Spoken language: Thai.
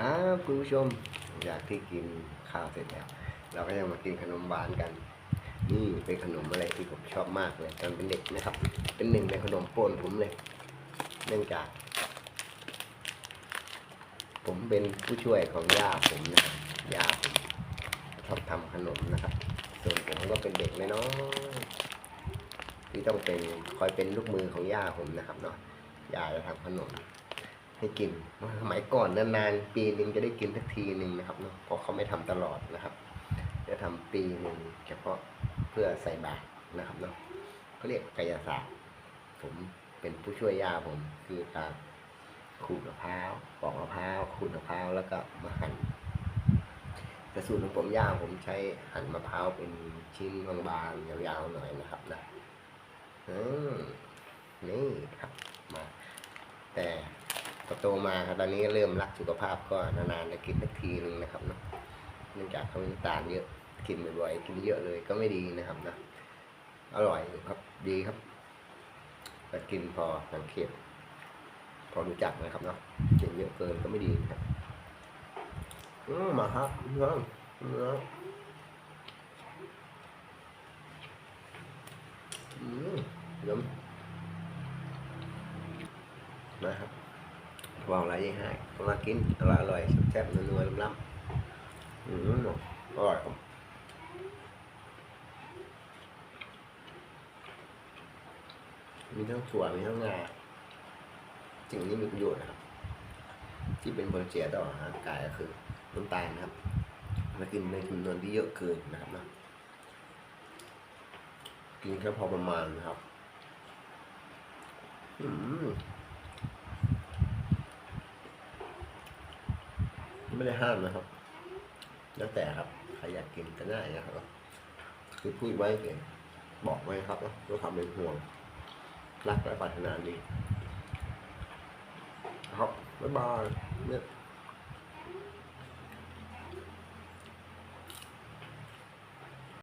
ครับคุณผู้ชมอยากที่กินข้าวเสร็จแล้ว เราก็ยังมากินขนมหวานกัน นี่เป็นขนมอะไรที่ผมชอบมากเลยตอนเป็นเด็กนะครับ เป็นหนึ่งในขนมโปรดผมเลย เนื่องจาก ผมเป็นผู้ช่วยของย่าผมนะครับย่าผมชอบทำขนมนะครับ ส่วนผมก็เป็นเด็กน้อยๆที่ต้องเป็นคอยเป็นลูกมือของย่าผมนะครับเนาะย่าจะทำขนม ให้กินสมัยก่อนนานๆปีหนึ่งจะได้กินสักทีหนึ่งนะครับเนาะเพราะเขาไม่ทำตลอดนะครับ จะทำปีหนึ่งเฉพาะเพื่อใส่บาตรนะครับเนาะเขาเรียกกายศาสตร์ผมเป็นผู้ช่วยย่าผมคือการขูดมะพร้าวปอกมะพร้าวขูดมะพร้าวแล้วก็มาหั่นแต่สูตรของผมย่าผมใช้หั่นมะพร้าวเป็นชิ้นบางๆยาวๆหน่อยนะครับนะอืมนี่ครับมาแต่ โตมาครับตอนนี้เริ่มรักสุขภาพก็นานๆจะกินสักทีหนึ่งนะครับเนาะเนื่องจากเขามีน้ำตาลเยอะกินบ่อยๆกินเยอะเลยก็ไม่ดีนะครับนะอร่อยครับดีครับแต่กินพอสังเกตพอรู้จักนะครับเนาะกินเยอะเกินก็ไม่ดีครับอืมมาครับเนื้อเนื้ออืมเดี๋ยวนะครับ วาอะไรยังไงมากินอร่อยอร่อยแซ่บนัวๆล้ำๆอืมอร่อยครับมีทั้งถั่วมีทั้งงาสิ่งนี้มีประโยชน์นะครับ ที่เป็นผลเสียต่อร่างกายก็คือน้ำตาลนะครับมากินในจำนวนที่เยอะเกินนะครับนะกินแค่พอประมาณนะครับ อืม ไม่ได้ห้ามนะครับ แล้วแต่ครับใครอยากกินก็ได้นะครับคือพูดไว้เองบอกไว้ครับด้วยความเป็นห่วง รักและปรารถนาดีครับบ๊ายบายเนี่ย